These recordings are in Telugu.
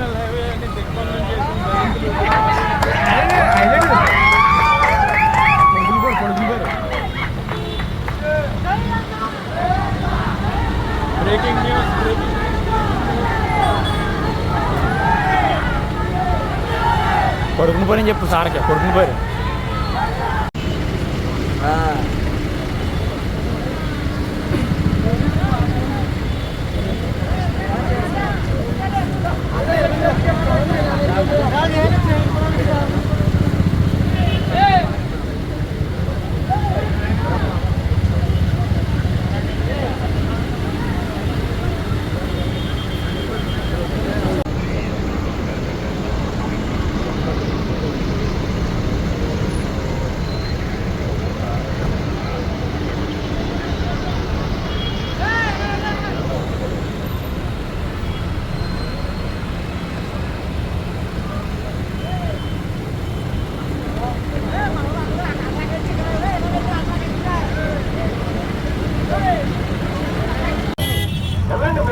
నేషనల్ హైవే అని దిగ్బంధం చేసిన బ్రేకింగ్ న్యూస్ బ్రేకింగ్ కొడుకుని పోయి చెప్పు సార్కి కొడుకుని పోయి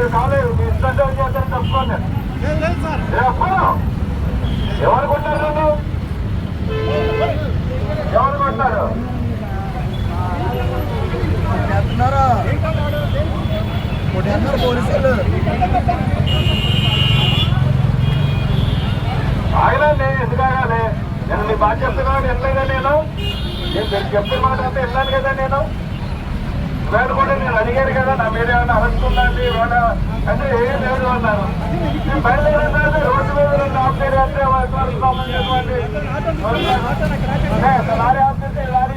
మీరు కాలేదు మీ ఇష్టం చేస్తారు తప్పుకోండి. ఎప్పుడు ఎవరు కొట్టారు నన్ను? ఎవరు కొట్టారు? ఆగలండి ఎందుకు ఆగాలి? నేను నీ బాగా చెప్తున్నాను వెళ్ళలేదా నేను. నేను మీరు చెప్పిన మాట అంతా వెళ్ళాను కదా నేను. వేడు కూడా నేను అడిగాను కదా నా మీద ఏమైనా అరెస్ట్ ఉందండి ఏమైనా అంటే ఏం లేదు అన్నారు. నేను రోడ్డు మీద రెండు ఆఫ్ చేస్తే లారీ ఆఫ్ చేస్తే లారీ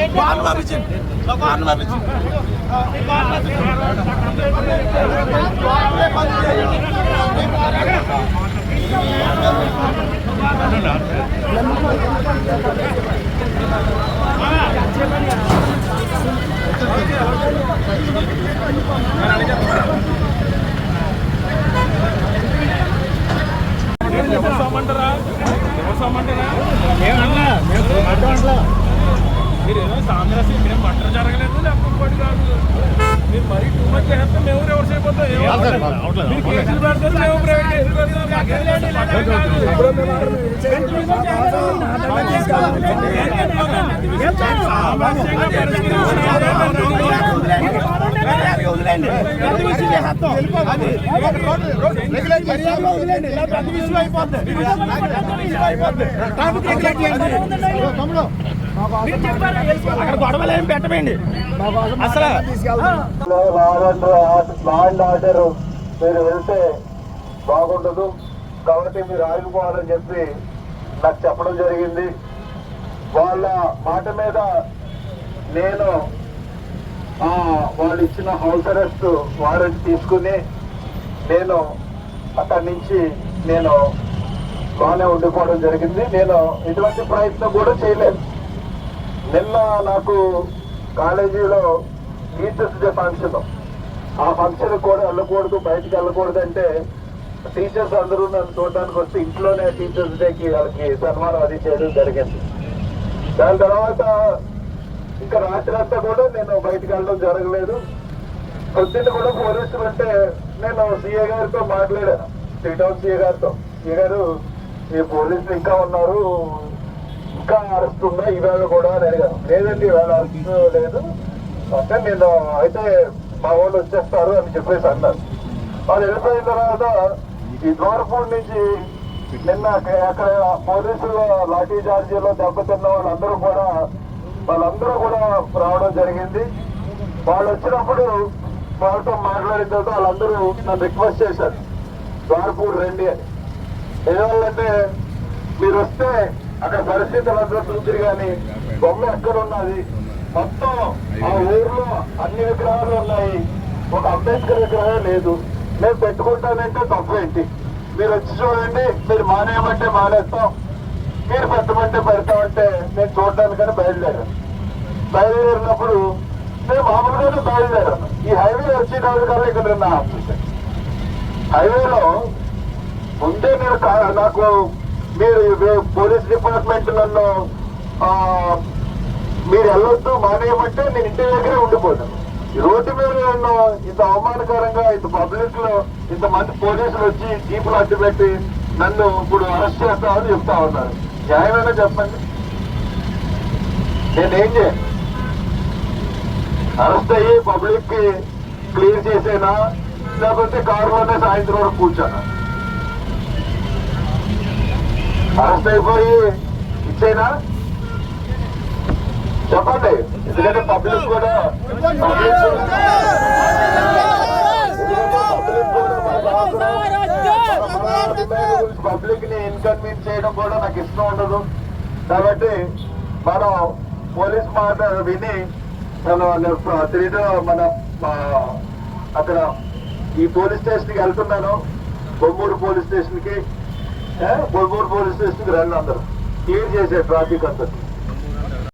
మరి మరి ఎవరు సమ్మంటారా ఎవరు సమ్మంటారా ఏమన్నా మేము సామరస్యం మేము మటర్ జరగలేదు లేకపోతే కాదు మీరు మరీ టూ మచ్ చేస్తే మేము ఎవరు చేయబోతాం మీరు కేసులు పెడతారు మేము ప్రైవేట్ కేసులు పెడతాం మాకేం లేదు, ఇలాగే కాదు. సామరస్యంగా అక్కడ గొడవలు ఏం పెట్టమండి అసలు ఆర్డర్ మీరు వెళ్తే బాగుండదు కాబట్టి మీరు ఆగిపోవాలని చెప్పి నాకు చెప్పడం జరిగింది. వాళ్ళ మాట మీద నేను వాళ్ళు ఇచ్చిన హౌస్ అరెస్ట్ వారెంట్ తీసుకుని నేను అక్కడి నుంచి నేను బాగానే ఉండిపోవడం జరిగింది. నేను ఎటువంటి ప్రయత్నం కూడా చేయలేదు. నిన్న నాకు కాలేజీలో టీచర్స్ డే ఫంక్షన్. ఆ ఫంక్షన్ కూడా వెళ్ళకూడదు బయటికి వెళ్ళకూడదు అంటే టీచర్స్ అందరూ నన్ను చూడడానికి వస్తే ఇంట్లోనే టీచర్స్ డేకి వాళ్ళకి సన్మానం అది చేయడం జరిగింది. దాని తర్వాత ఇంకా రాత్రి అంతా కూడా నేను బయటికి వెళ్ళడం జరగలేదు. పొద్దున్న కూడా పోలీసులు అంటే నేను సీఏ గారితో మాట్లాడాను. త్రీ సీఏ గారితో. సీఏ గారు ఈ పోలీసులు ఇంకా ఉన్నారు. ఇంకా అరెస్ట్ ఉందా ఈవేళ కూడా అని అడిగాను లేదండి ఈవేళ అరెస్ట్ లేదు. అంటే నేను అయితే మా వాళ్ళు వచ్చేస్తారు అని చెప్పేసి అన్నారు. వాళ్ళు వెళ్ళిపోయిన తర్వాత ఈ దూరపూడి నుంచి నిన్న అక్కడ అక్కడ పోలీసులు లాఠీ చార్జీలో దెబ్బతిన్న వాళ్ళందరూ కూడా వాళ్ళందరూ కూడా రావడం జరిగింది. వాళ్ళు వచ్చినప్పుడు వాళ్ళతో మాట్లాడిన తర్వాత వాళ్ళందరూ నన్ను రిక్వెస్ట్ చేశారు. ద్వారపూర్ రండి అని. ఏమంటే మీరు వస్తే అక్కడ పరిస్థితులు అందరూ చూద్దరు కానీ బొమ్మ ఎక్కడ ఉన్నది మొత్తం ఆ ఊర్లో అన్ని విగ్రహాలు ఉన్నాయి. ఒక అంబేద్కర్ విగ్రహం లేదు. నేను పెట్టుకుంటానంటే తప్పేంటి? మీరు వచ్చి చూడండి మీరు మానేయమంటే మానేస్తాం. మీరు పెట్టమంటే పెడతామంటే నేను చూడడానికని బయలుదేరాను. బయలుదేరినప్పుడు నేను మామూలుగానే బయలుదేరాను. ఈ హైవే వచ్చేటప్పుడు కల్లా ఇక్కడ నిన్న ఆపేశాను. హైవేలో ముందే నేను కా- నాకు మీరు పోలీస్ డిపార్ట్మెంట్ నన్ను మీరు వెళ్ళొద్దు మానేయమంటే నేను ఇంటి దగ్గరే ఉండిపోతాను ఈ రోడ్డు మీద నన్ను ఇంత అవమానకరంగా ఇంత పబ్లిక్లో ఇంత మంది పోలీసులు వచ్చి జీపులు అడ్డు పెట్టి నన్ను ఇప్పుడు అరెస్ట్ చేస్తామని చెప్తా ఉన్నారు. న్యాయమైనా చెప్పండి. నేనేం చేయను అరెస్ట్ అయ్యి పబ్లిక్కి క్లియర్ చేసేనా? లేకపోతే కారులోనే సాయంత్రం వరకు కూర్చోనా? అరెస్ట్ అయిపోయి ఇచ్చేనా? చెప్పండి. ఎందుకంటే పబ్లిక్ కూడా పబ్లిక్ కూడా పబ్లిక్ని ఇన్కన్వీన్స్ చేయడం కూడా నాకు ఇష్టం ఉండదు. కాబట్టి మనం పోలీస్ మాట విని మనం తిరిగి మన అక్కడ ఈ పోలీస్ స్టేషన్కి వెళ్తున్నాను. బొమ్మూరు పోలీస్ స్టేషన్కి. బొమ్మూరు పోలీస్ స్టేషన్కి రండి అందరూ. క్లియర్ చేసే ట్రాఫిక్ అంతా.